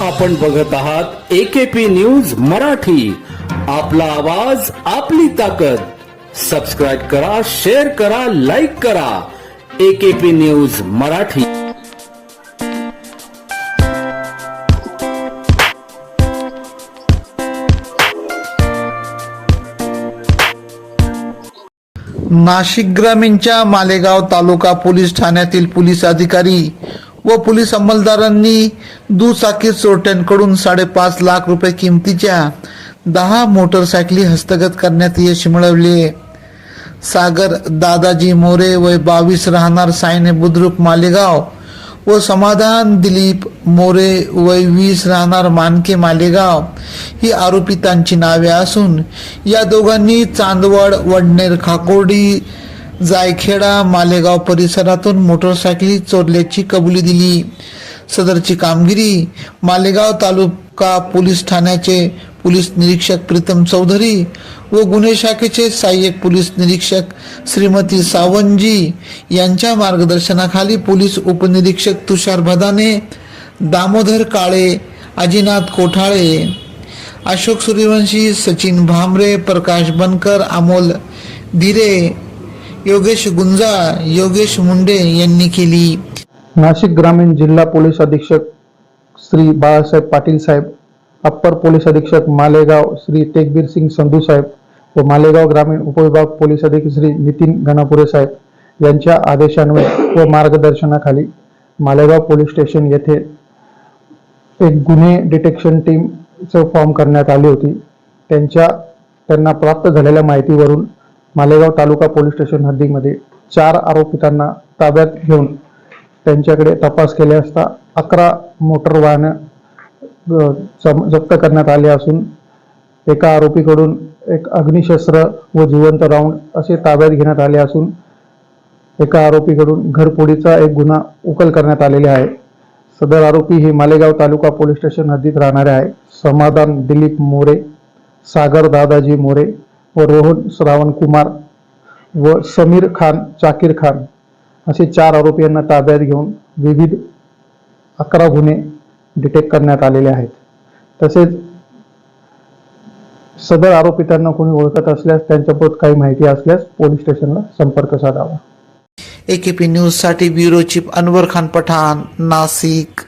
आपण बघत आहात एकेपी न्यूज मराठी. आपला आवाज आपली ताकद. सबस्क्राईब करा शेअर करा लाईक करा. AKP news Marathi. नाशिक ग्रामीणच्या मालेगाव तालुका पोलीस ठाण्यातील पोलीस अधिकारी व पोलीस अंमलदारांनी दुचाकी चोरट्यांकडून साडेपाच लाख रुपये किमतीच्या दहा मोटरसायकली हस्तगत करण्यात यश मिळवले. सागर दादाजी मोरे वय बावीस राहणार सायने बुद्रुक मालेगाव व समाधान दिलीप मोरे वय वीस राहणार मानके मालेगाव ही आरोपितांची नावे असून या दोघांनी चांदवड वडनेर खाकोर्डी जायखेडा मालेगाव परिसरातून मोटरसायकली चोरल्याची कबुली दिली. सदरची कामगिरी मालेगाव तालुका पोलीस ठाण्याचे पोलीस निरीक्षक प्रीतम चौधरी व गुन्हे शाखेचे सहाय्यक पोलीस निरीक्षक श्रीमती सावंतजी यांच्या मार्गदर्शनाखाली पोलीस उपनिरीक्षक तुषार भदाने दामोदर काळे अजिनाथ कोठाळे अशोक सूर्यवंशी सचिन भामरे प्रकाश बनकर अमोल धिरे योगेश गुंजा योगेश मुंडे यांनी केली. नाशिक ग्रामीण जिल्हा पोलीस अधीक्षक श्री बाळासाहेब पाटील साहेब अप्पर पोलीस अधीक्षक मालेगाव श्री तेगबीर सिंग संधू साहेब व मालेगाव ग्रामीण उपविभाग पोलीस अधीक्षक श्री नितीन गणापुरे साहेब यांच्या आदेशान्वये व मार्गदर्शनाखाली मालेगाव पोलीस स्टेशन येथे एक गुन्हे डिटेक्शन टीमचं फॉर्म करण्यात आली होती. त्यांच्या त्यांना प्राप्त झालेल्या माहितीवरून मालेगाव तालुका पोलीस स्टेशन हद्दीमध्ये चार आरोपितांना ताब्यात घेऊन त्यांच्याकडे तपास केले असता अकरा मोटर वाहनं जम- जप्त करण्यात आले असून एका आरोपीकडून एक अग्निशस्त्र व जिवंत राऊंड असे ताब्यात घेण्यात आले असून एका आरोपीकडून घरफोडीचा एक गुन्हा उकल करण्यात आलेला आहे. सदर आरोपी हे मालेगाव तालुका पोलीस स्टेशन हद्दीत राहणारे आहे. समाधान दिलीप मोरे सागर दादाजी मोरे व रोहन श्रावण कुमार व समीर खान चाकीर खान असे चार आरोपी यांना ताब्यात घेऊन विविध अकरा गुन्हे डिटेक्ट करण्यात आलेले आहेत. तसेच सदर आरोपितांना कोणी ओळखत असल्यास त्यांच्याबरोबर काही माहिती असल्यास पोलीस स्टेशनला संपर्क साधावा. एकेपी न्यूजसाठी ब्युरो चीफ अनवर खान पठाण नाशिक.